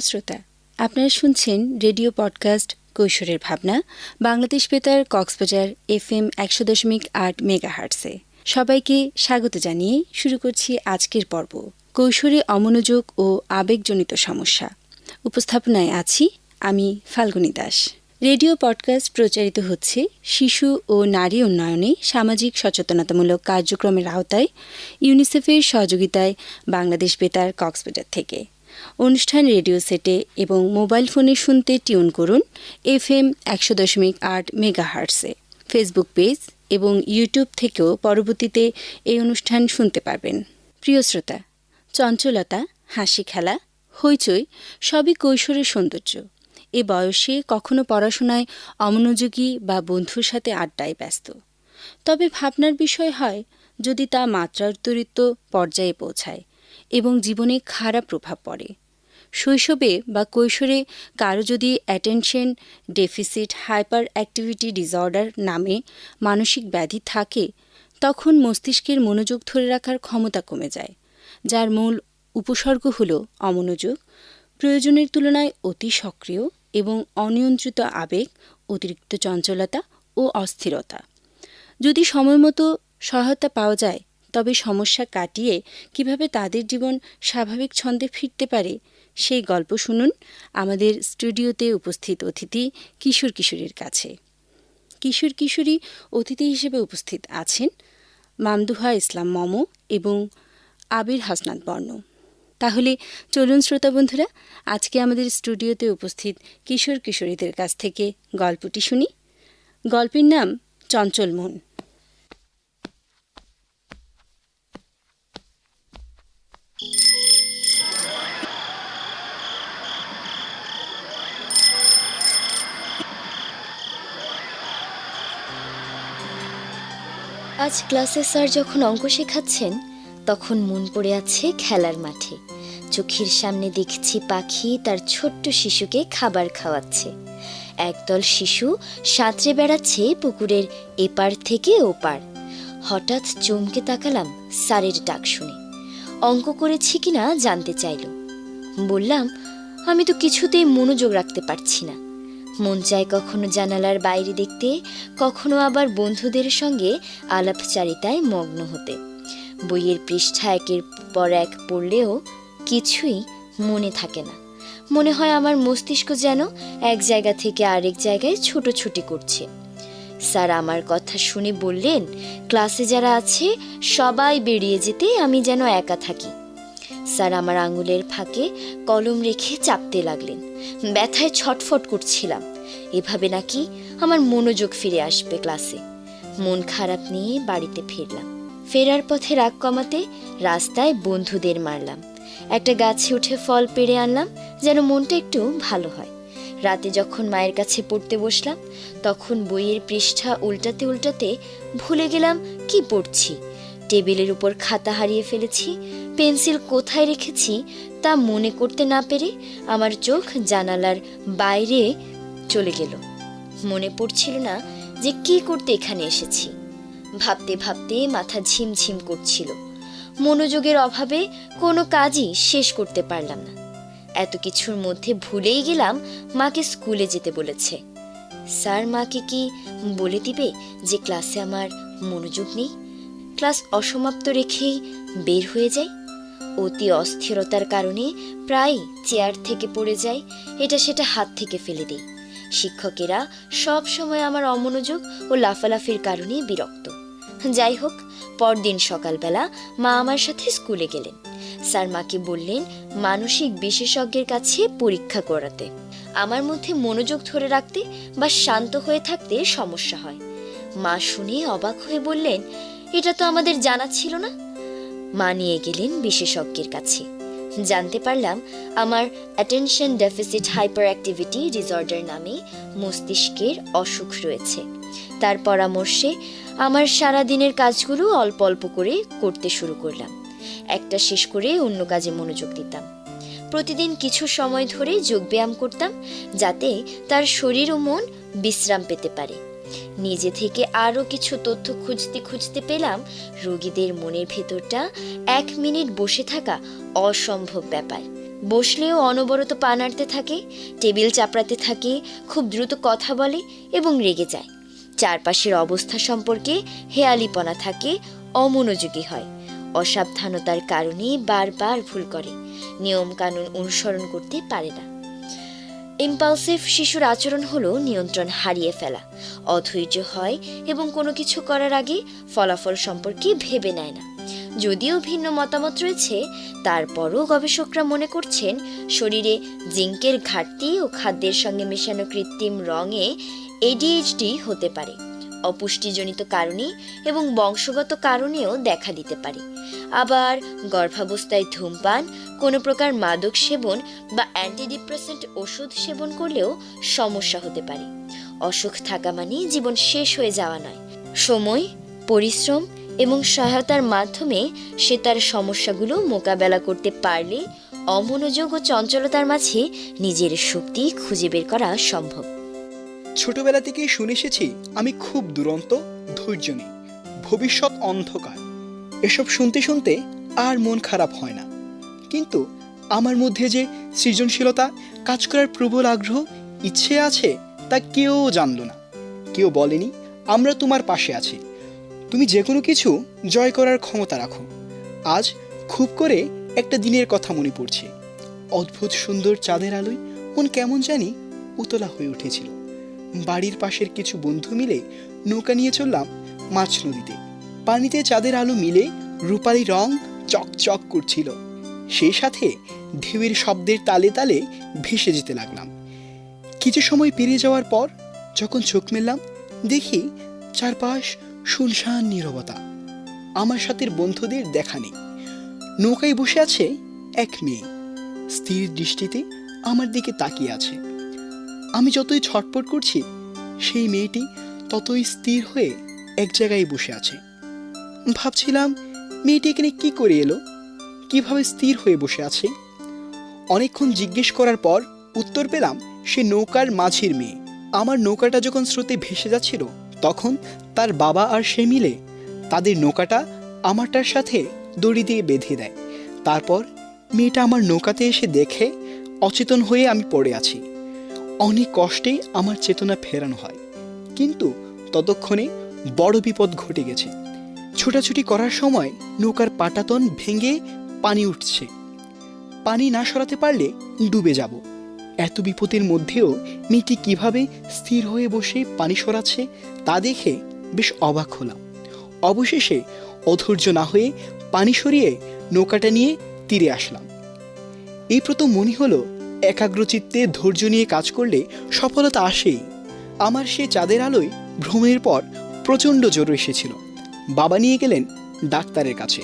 প্রিয় শ্রোতা, আপনারা শুনছেন রেডিও পডকাস্ট কৈশোরের ভাবনা, বাংলাদেশ বেতার কক্সবাজার এফ এম একশো দশমিক আট মেগা হার্টসে সবাইকে স্বাগত জানিয়ে শুরু করছি আজকের পর্ব, কৈশোরে অমনোযোগ ও আবেগজনিত সমস্যা। উপস্থাপনায় আছি আমি ফাল্গুনী দাস। রেডিও পডকাস্ট প্রচারিত হচ্ছে শিশু ও নারী উন্নয়নে সামাজিক সচেতনতামূলক কার্যক্রমের আওতায়, ইউনিসেফের সহযোগিতায় বাংলাদেশ বেতার কক্সবাজার থেকে। অনুষ্ঠান রেডিও সেটে এবং মোবাইল ফোনে শুনতে টিউন করুন এফ এম একশো দশমিক আট মেগা হার্টসে ফেসবুক পেজ এবং ইউটিউব থেকেও পরবর্তীতে এই অনুষ্ঠান শুনতে পারবেন। প্রিয় শ্রোতা, চঞ্চলতা, হাসি খেলা, হইচই সবই কৈশোরের সৌন্দর্য। এ বয়সে কখনো পড়াশোনায় অমনোযোগী বা বন্ধুর সাথে আড্ডায় ব্যস্ত। তবে ভাবনার বিষয় হয়, যদি তা মাত্রান্তরিত পর্যায়ে পৌঁছায় এবং জীবনে খারাপ প্রভাব পড়ে। শৈশবে বা কৈশোরে কারও যদি attention deficit hyperactivity disorder নামে মানসিক ব্যাধি থাকে, তখন মস্তিষ্কের মনোযোগ ধরে রাখার ক্ষমতা কমে যায়, যার মূল উপসর্গ হল অমনোযোগ। প্রয়োজনের তুলনায় অতি সক্রিয় এবং অনিয়ন্ত্রিত আবেগ, অতিরিক্ত চঞ্চলতা ও অস্থিরতা। যদি সময়মতো সহায়তা পাওয়া যায়, তবে সমস্যা কাটিয়ে কীভাবে তাদের জীবন স্বাভাবিক ছন্দে ফিরতে পারে সেই গল্প শুনুন আমাদের স্টুডিওতে উপস্থিত অতিথি কিশোর কিশোরীর কাছে। কিশোর কিশোরী অতিথি হিসেবে উপস্থিত আছেন মামদুহা ইসলাম মম এবং আবির হাসনাত বর্ণ। তাহলে চলুন শ্রোতা বন্ধুরা, আজকে আমাদের স্টুডিওতে উপস্থিত কিশোর কিশোরীদের কাছ থেকে গল্পটি শুনি। গল্পের নাম চঞ্চল মন আজ ক্লাসে স্যার যখন অঙ্ক শেখাচ্ছেন, তখন মন পড়ে আছে খেলার মাঠে। চোখের সামনে দেখছি পাখি তার ছোট্ট শিশুকে খাবার খাওয়াচ্ছে। একদল শিশু সাঁতরে বেড়াচ্ছে পুকুরের এপার থেকে ওপার। হঠাৎ চমকে তাকালাম স্যারের ডাক শুনে। অঙ্ক করেছি কিনা জানতে চাইল। বললাম, আমি তো কিছুতেই মনোযোগ রাখতে পারছি না। মন চায় কখনো জানালার বাইরে দেখতে, কখনো আবার বন্ধুদের সঙ্গে আলাপচারিতায় মগ্ন হতে। বইয়ের পৃষ্ঠা একের পর এক পড়লেও কিছুই মনে থাকে না। মনে হয় আমার মস্তিষ্ক যেন এক জায়গা থেকে আরেক জায়গায় ছুটোছুটি করছে। স্যার আমার কথা শুনে বললেন, ক্লাসে যারা আছে, সবাই বেরিয়ে যেতে আমি যেন একা থাকি। স্যার আমার আঙুলের ফাঁকে কলম রেখে চাপতে লাগলেন। ব্যথায় ছটফট করছিলাম। এভাবে নাকি আমার মনোযোগ ফিরে আসবে ক্লাসে। মন খারাপ নিয়ে বাড়িতে ফিরলাম। ফেরার পথে রাগ কমাতে রাস্তায় বন্ধুদের মারলাম। একটা গাছে উঠে ফল পেড়ে আনলাম যেন মনটা একটু ভালো হয়। রাতে যখন মায়ের কাছে পড়তে বসলাম, তখন বইয়ের পৃষ্ঠা উল্টাতে উল্টাতে ভুলে গেলাম, কি পড়ছি? টেবিলের উপর খাতা হারিয়ে ফেলেছি পেন্সিল কোথায় রেখেছি তা মনে করতে না পেরে আমার চোখ জানালার বাইরে চলে গেল। মনে পড়ছিল না যে কি করতে এখানে এসেছি। ভাবতে ভাবতে মাথা ঝিমঝিম করছিল। মনোযোগের অভাবে কোনো কাজই শেষ করতে পারলাম না। এত কিছুর মধ্যে ভুলেই গেলাম মাকে স্কুলে যেতে বলেছে। স্যার মাকে কি বলে দিবে যে ক্লাসে আমার মনোযোগ নেই? ক্লাস অসমাপ্ত রেখেই বের হয়ে যাই? অতি অস্থিরতার কারণে প্রায় চেয়ার থেকে পড়ে যায় এটা সেটা হাত থেকে ফেলে দেই। শিক্ষকেরা সব সময় আমার অমনোযোগ ও লাফালাফির কারণে বিরক্ত। যাই হোক, পরদিন সকালবেলা মা আমার সাথে স্কুলে গেলেন। স্যার মাকে বললেন, মানসিক বিশেষজ্ঞের কাছে পরীক্ষা করাতে। আমার মধ্যে মনোযোগ ধরে রাখতে বা শান্ত হয়ে থাকতে সমস্যা হয়। মা শুনে অবাক হয়ে বললেন, এটা তো আমাদের জানা ছিল না। মা নিয়ে গেলেন বিশেষজ্ঞের কাছে। জানতে পারলাম, আমার attention deficit hyperactivity disorder নামে মস্তিষ্কের অসুখ রয়েছে। তার পরামর্শে আমার সারা দিনের কাজগুলো অল্প অল্প করে করতে শুরু করলাম। একটা শেষ করে অন্য কাজে মনোযোগ দিতাম। প্রতিদিন কিছু সময় ধরে যোগব্যায়াম করতাম, যাতে তার শরীর ও মন বিশ্রাম পেতে পারে। নিজে থেকে আরও কিছু তথ্য খুঁজতে খুঁজতে পেলাম, রোগীদের মনের ভেতরটা এক মিনিট বসে থাকা অসম্ভব ব্যাপার। বসলেও অনবরত পা নাড়তে থাকে, টেবিল চাপড়াতে থাকে, খুব দ্রুত কথা বলে এবং রেগে যায়। চারপাশের অবস্থা সম্পর্কে হেয়ালিপনা থাকে, অমনোযোগী হয়। অসাবধানতার কারণে বারবার ভুল করে। নিয়মকানুন অনুসরণ করতে পারে না। ইম্পালসিভ শিশুর আচরণ হল নিয়ন্ত্রণ হারিয়ে ফেলা। অধৈর্য হয় এবং কোনো কিছু করার আগে ফলাফল সম্পর্কে ভেবে নেয় না। যদিও ভিন্ন মতামত রয়েছে, তারপরও গবেষকরা মনে করছেন, শরীরে জিঙ্কের ঘাটতি ও খাদ্যের সঙ্গে মেশানো কৃত্রিম রঙে এডিএইচডি হতে পারে। অপুষ্টিজনিত কারণে এবং বংশগত কারণেও দেখা দিতে পারে। আবার গর্ভাবস্থায় ধূমপান, কোনো প্রকার মাদক সেবন বা অ্যান্টিডিপ্রেসেন্ট ওষুধ সেবন করলেও সমস্যা হতে পারে। অসুখ থাকা মানে জীবন শেষ হয়ে যাওয়া নয়। সময়, পরিশ্রম এবং সহায়তার মাধ্যমে সে তার সমস্যাগুলো মোকাবেলা করতে পারলে অমনোযোগ ও চঞ্চলতার মাঝে নিজের শক্তি খুঁজে বের করা সম্ভব। ছোটবেলা থেকেই শুনে এসেছি, আমি খুব দুরন্ত ধৈর্য নেই ভবিষ্যৎ অন্ধকার। এসব শুনতে শুনতে আর মন খারাপ হয় না। কিন্তু আমার মধ্যে যে সৃজনশীলতা, কাজ করার প্রবল আগ্রহ, ইচ্ছে আছে তা কেউ জানলো না। কেউ বলেনি, আমরা তোমার পাশে আছি। তুমি যে কোনো কিছু জয় করার ক্ষমতা রাখো। আজ খুব করে একটা দিনের কথা মনে পড়ছে। অদ্ভুত সুন্দর চাঁদের আলোয় মন কেমন জানি উতলা হয়ে উঠেছিল। বাড়ির পাশের কিছু বন্ধু মিলে নৌকা নিয়ে চললাম মাছ নদীতে। পানিতে চাঁদের আলো মিলে রূপালি রং চকচক করছিল। সেই সাথে ঢেউয়ের শব্দের তালে তালে ভেসে যেতে লাগলাম। কিছু সময় পেরিয়ে যাওয়ার পর যখন চোখ মেললাম, দেখি চারপাশ শুনশান নীরবতা। আমার সাথে বন্ধুদের দেখা নেই। নৌকায় বসে আছে এক মেয়ে। স্থির দৃষ্টিতে আমার দিকে তাকিয়ে আছে। আমি যতই ছটপট করছি, সেই মেয়েটি ততই স্থির হয়ে এক জায়গায় বসে আছে। ভাবছিলাম, মেয়েটি এখানে কি করে এলো? কীভাবে স্থির হয়ে বসে আছে? অনেকক্ষণ জিজ্ঞেস করার পর উত্তর পেলাম, সে নৌকার মাঝির মেয়ে। আমার নৌকাটা যখন স্রোতে ভেসে যাচ্ছিল, তখন তার বাবা আর সে মিলে তাদের নৌকাটা আমারটার সাথে দড়ি দিয়ে বেঁধে দেয়। তারপর মেয়েটা আমার নৌকাতে এসে দেখে অচেতন হয়ে আমি পড়ে আছি। অনেক কষ্টেই আমার চেতনা ফেরানো হয়। কিন্তু ততক্ষণে বড় বিপদ ঘটে গেছে। ছোটাছুটি করার সময় নৌকার পাটাতন ভেঙে পানি উঠছে। পানি না সরাতে পারলে ডুবে যাব। এত বিপদের মধ্যেও মেয়েটি কীভাবে স্থির হয়ে বসে পানি সরাচ্ছে তা দেখে বেশ অবাক হলাম। অবশেষে অধৈর্য না হয়ে পানি সরিয়ে নৌকাটা নিয়ে তীরে আসলাম। এই প্রথম মনে হলো একাগ্রচিত্তে ধৈর্য নিয়ে কাজ করলে সফলতা আসেই। আমার সে চাঁদের আলোয় ভ্রমণের পর প্রচণ্ড জ্বর এসেছিল। বাবা নিয়ে গেলেন ডাক্তারের কাছে।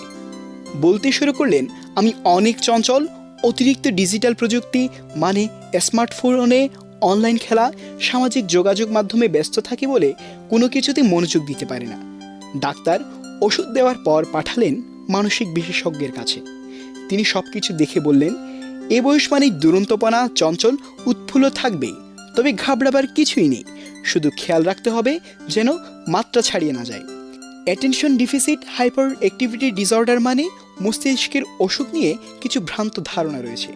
বলতে শুরু করলেন, আমি অনেক চঞ্চল, অতিরিক্ত ডিজিটাল প্রযুক্তি মানে স্মার্টফোনে অনলাইন খেলা, সামাজিক যোগাযোগ মাধ্যমে ব্যস্ত থাকি বলে কোনো কিছুতে মনোযোগ দিতে পারে না। ডাক্তার ওষুধ দেওয়ার পর পাঠালেন মানসিক বিশেষজ্ঞের কাছে। তিনি সব কিছু দেখে বললেন এ বয়স মানে দুরন্তপনা, চঞ্চল, উৎফুল্ল থাকবেই তবে ঘাবড়াবার কিছুই নেই। শুধু খেয়াল রাখতে হবে যেন মাত্রা ছাড়িয়ে না যায়। Attention deficit hyperactivity disorder মানে মস্তিষ্কের অসুখ নিয়ে কিছু ভ্রান্ত ধারণা রয়েছে।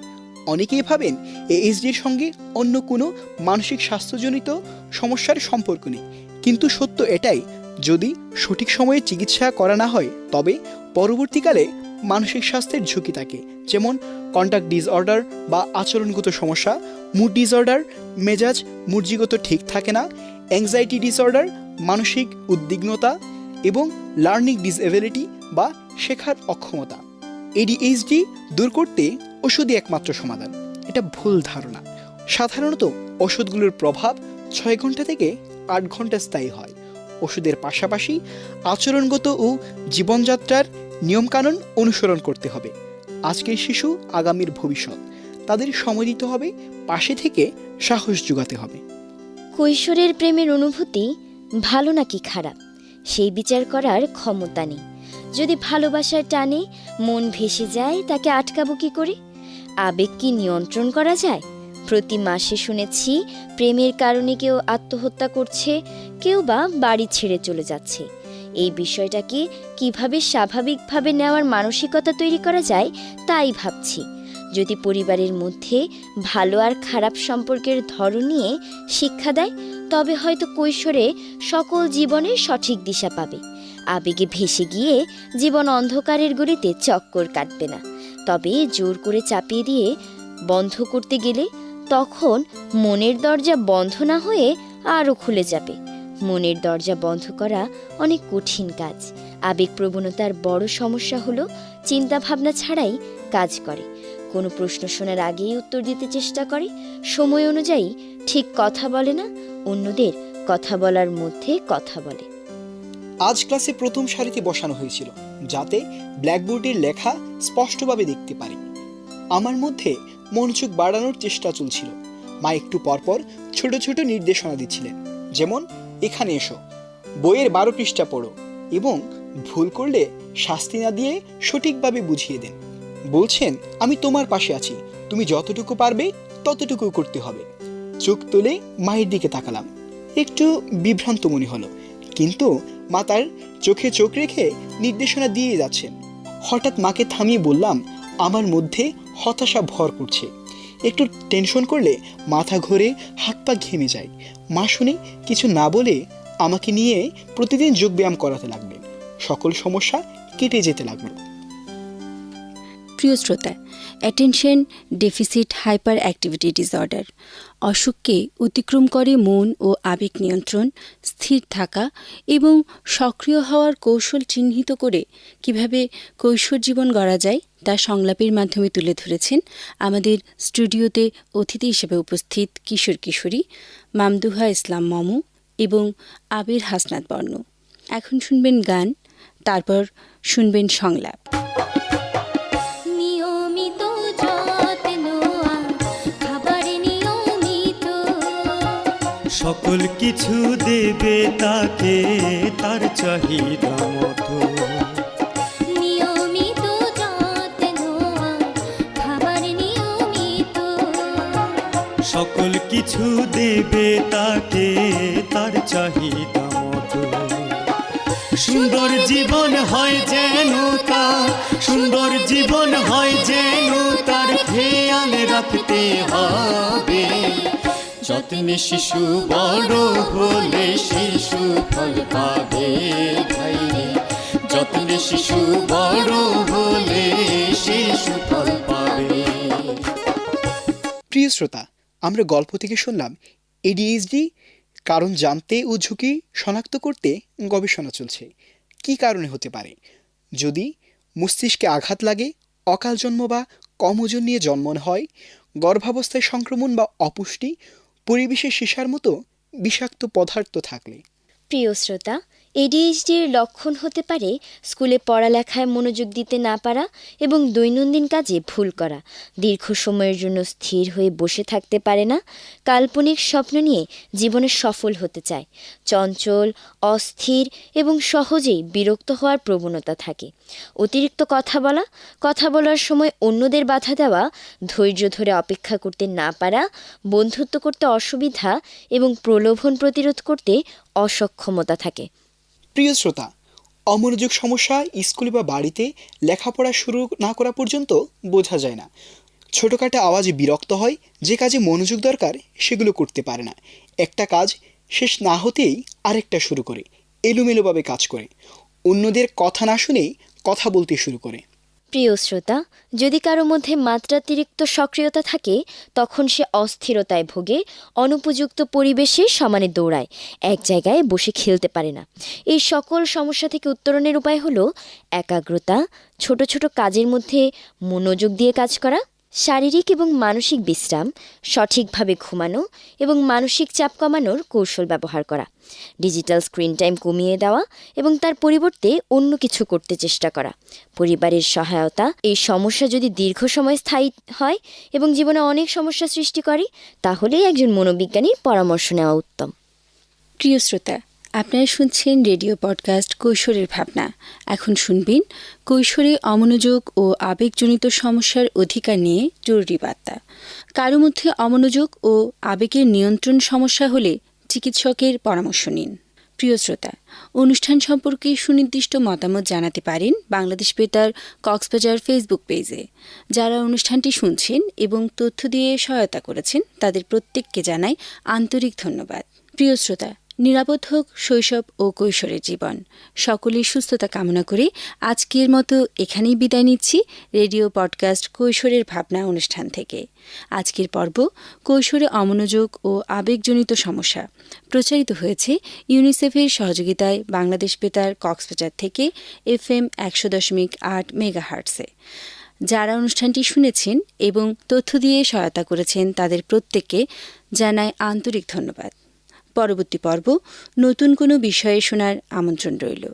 অনেকেই ভাবেন এএসডির সঙ্গে অন্য কোনো মানসিক স্বাস্থ্যজনিত সমস্যার সম্পর্ক নেই। কিন্তু সত্য এটাই, যদি সঠিক সময়ে চিকিৎসা করা না হয়, তবে পরবর্তীকালে মানসিক স্বাস্থ্যের ঝুঁকি থাকে, যেমন কন্টাক্ট ডিসঅর্ডার বা আচরণগত সমস্যা মুড ডিসঅর্ডার মেজাজ মুরজিগত ঠিক থাকে না অ্যাংজাইটি ডিসঅর্ডার মানসিক উদ্বিগ্নতা এবং লার্নিং ডিসএবিলিটি বা শেখার অক্ষমতা। এডিএইচডি দূর করতে ওষুধই একমাত্র সমাধান, এটা ভুল ধারণা। সাধারণত ওষুধগুলোর প্রভাব ছয় ঘণ্টা থেকে আট ঘণ্টা স্থায়ী হয়। ওষুধের পাশাপাশি আচরণগত ও জীবনযাত্রার নিয়মকানুন অনুসরণ করতে হবে। আজকের শিশু আগামীর ভবিষ্যৎ। তাদের সময় দিতে হবে, পাশে থেকে সাহস যোগাতে হবে। কৈশোরের প্রেমের অনুভূতি ভালো নাকি খারাপ? সেই বিচার করার ক্ষমতা নেই। যদি ভালোবাসার টানে মন ভেসে যায়, তাকে আটকাবো কি করে? আবেগ কি নিয়ন্ত্রণ করা যায়? প্রতি মাসে শুনেছি, প্রেমের কারণে কেউ আত্মহত্যা করছে, কেউ বা বাড়ি ছেড়ে চলে যাচ্ছে। এই বিষয়টাকে কীভাবে স্বাভাবিকভাবে নেওয়ার মানসিকতা তৈরি করা যায়, তাই ভাবছি। যদি পরিবারের মধ্যে ভালো আর খারাপ সম্পর্কের ধরন নিয়ে শিক্ষা দেয়, তবে হয়তো কৈশোরে সকল জীবনের সঠিক দিশা পাবে। আবেগে ভেসে গিয়ে জীবন অন্ধকারের গলিতে চক্কর কাটবে না। তবে জোর করে চাপিয়ে দিয়ে বন্ধ করতে গেলে তখন মনের দরজা বন্ধ না হয়ে আরও খুলে যাবে। মনের দরজা বন্ধ করা অনেক কঠিন কাজ। আবেগপ্রবণতার বড় সমস্যা হলো চিন্তা ভাবনা ছাড়াই কাজ করে। কোনো প্রশ্ন শোনার আগেই উত্তর দিতে চেষ্টা করে। সময় অনুযায়ী ঠিক কথা বলে না, অন্যদের কথা বলার মধ্যে কথা বলে। আজ ক্লাসে প্রথম সারিতে বসানো হয়েছিল, যাতে ব্ল্যাকবোর্ডের লেখা স্পষ্টভাবে দেখতে পারি। আমার মধ্যে মনোযোগ বাড়ানোর চেষ্টা চলছিল। মা একটু পরপর ছোট ছোট নির্দেশনা দিচ্ছিলেন, যেমন এখানে এসো। বইয়ের বারো পৃষ্ঠা পড়ো এবং ভুল করলে শাস্তি না দিয়ে সঠিকভাবে বুঝিয়ে দেন। বলছেন, আমি তোমার পাশে আছি। তুমি যতটুকু পারবে, ততটুকু করতে হবে। চোখ তুলে মায়ের দিকে তাকালাম। একটু বিভ্রান্ত মনে হলো, কিন্তু মা তার চোখে চোখ রেখে নির্দেশনা দিয়ে যাচ্ছেন। হঠাৎ মাকে থামিয়ে বললাম, আমার মধ্যে হতাশা ভর করছে। একটু টেনশন করলে মাথা ঘুরে, হাত পা ঘেমে যায়। মা শুনে কিছু না বলে আমাকে নিয়ে প্রতিদিন যোগব্যায়াম করাতে লাগবে। সকল সমস্যা কেটে যেতে লাগল। প্রিয় শ্রোতা attention deficit hyperactivity disorder অসুখকে অতিক্রম করে মন ও আবেগ নিয়ন্ত্রণ, স্থির থাকা এবং সক্রিয় হওয়ার কৌশল চিহ্নিত করে কীভাবে কৈশোর জীবন গড়া যায় তা সংলাপের মাধ্যমে তুলে ধরেছেন আমাদের স্টুডিওতে অতিথি হিসেবে উপস্থিত কিশোর কিশোরী, মামদুহা ইসলাম মমু এবং আবির হাসনাত বর্ণ। এখন শুনবেন গান, তারপর শুনবেন সংলাপ। সকল কিছু দেবে তাকে তার চাহিদা মতো। সকল কিছু দেবে তাকে তার চাহিদা মতো। সুন্দর জীবন হয় যেন তার সুন্দর জীবন হয় যেন তার। খেয়াল রাখতে হবে। যত্নে শিশু বড় হলে শিশু ফল পাবে ভাই যত্নে শিশু বড় হলে শিশু ফল পাবে। প্রিয় শ্রোতা, আমরা গল্প থেকে শুনলাম এডিএইচডি, কারণ জানতে ও ঝুঁকি শনাক্ত করতে গবেষণা চলছে। কি কারণে হতে পারে? যদি মস্তিষ্কে আঘাত লাগে অকাল জন্ম বা কম ওজন নিয়ে জন্ম হয়, গর্ভাবস্থায় সংক্রমণ বা অপুষ্টি পরিবেশে সীসার মতো বিষাক্ত পদার্থ থাকলে। প্রিয় শ্রোতা এডিএইচডির লক্ষণ হতে পারে স্কুলে পড়ালেখায় মনোযোগ দিতে না পারা এবং দৈনন্দিন কাজে ভুল করা। দীর্ঘ সময়ের জন্য স্থির হয়ে বসে থাকতে পারে না। কাল্পনিক স্বপ্ন নিয়ে জীবনে সফল হতে চায়। চঞ্চল, অস্থির এবং সহজেই বিরক্ত হওয়ার প্রবণতা থাকে। অতিরিক্ত কথা বলা, কথা বলার সময় অন্যদের বাধা দেওয়া, ধৈর্য ধরে অপেক্ষা করতে না পারা, বন্ধুত্ব করতে অসুবিধা এবং প্রলোভন প্রতিরোধ করতে অসক্ষমতা থাকে। প্রিয় শ্রোতা, অমনোযোগ সমস্যা, স্কুলে বা বাড়িতে লেখাপড়া শুরু না করা পর্যন্ত বোঝা যায় না। ছোটোখাটো আওয়াজে বিরক্ত হয়, যে কাজে মনোযোগ দরকার সেগুলো করতে পারে না। একটা কাজ শেষ না হতেই আরেকটা শুরু করে, এলোমেলোভাবে কাজ করে। অন্যদের কথা না শুনেই কথা বলতে শুরু করে। প্রিয় শ্রোতা, যদি কারও মধ্যে মাত্রাতিরিক্ত সক্রিয়তা থাকে, তখন সে অস্থিরতায় ভোগে, অনুপযুক্ত পরিবেশে সমানে দৌড়ায়, এক জায়গায় বসে খেলতে পারে না। এই সকল সমস্যা থেকে উত্তরণের উপায় হলো একাগ্রতা, ছোট ছোট কাজের মধ্যে মনোযোগ দিয়ে কাজ করা শারীরিক এবং মানসিক বিশ্রাম, সঠিকভাবে ঘুমানো এবং মানসিক চাপ কমানোর কৌশল ব্যবহার করা, ডিজিটাল স্ক্রিন টাইম কমিয়ে দেওয়া এবং তার পরিবর্তে অন্য কিছু করতে চেষ্টা করা, পরিবারের সহায়তা, এই সমস্যা যদি দীর্ঘ সময় স্থায়ী হয় এবং জীবনে অনেক সমস্যা সৃষ্টি করে, তাহলেই একজন মনোবিজ্ঞানীর পরামর্শ নেওয়া উত্তম। প্রিয় শ্রোতা আপনারা শুনছেন রেডিও পডকাস্ট কৈশোরের ভাবনা। এখন শুনবেন কৈশোরে অমনোযোগ ও আবেগজনিত সমস্যার অধিকার নিয়ে জরুরি বার্তা। কারও মধ্যে অমনোযোগ ও আবেগের নিয়ন্ত্রণ সমস্যা হলে চিকিৎসকের পরামর্শ নিন। প্রিয় শ্রোতা, অনুষ্ঠান সম্পর্কে সুনির্দিষ্ট মতামত জানাতে পারেন বাংলাদেশ বেতার কক্সবাজার ফেসবুক পেজে। যারা অনুষ্ঠানটি শুনছেন এবং তথ্য দিয়ে সহায়তা করেছেন, তাদের প্রত্যেককে জানাই আন্তরিক ধন্যবাদ। প্রিয় শ্রোতা নিরাপদ হোক শৈশব ও কৈশোরের জীবন। সকলের সুস্থতা কামনা করে আজকের মতো এখানেই বিদায় নিচ্ছি রেডিও পডকাস্ট কৈশোরের ভাবনা অনুষ্ঠান থেকে। আজকের পর্ব কৈশোরে অমনোযোগ ও আবেগজনিত সমস্যা। প্রচারিত হয়েছে ইউনিসেফের সহযোগিতায় বাংলাদেশ বেতার কক্সবাজার থেকে এফ এম একশো দশমিক আট মেগাহার্টসে যারা অনুষ্ঠানটি শুনেছেন এবং তথ্য দিয়ে সহায়তা করেছেন তাদের প্রত্যেককে জানায় আন্তরিক ধন্যবাদ। পরবর্তী পর্ব নতুন কোনো বিষয়ে শোনার আমন্ত্রণ রইল।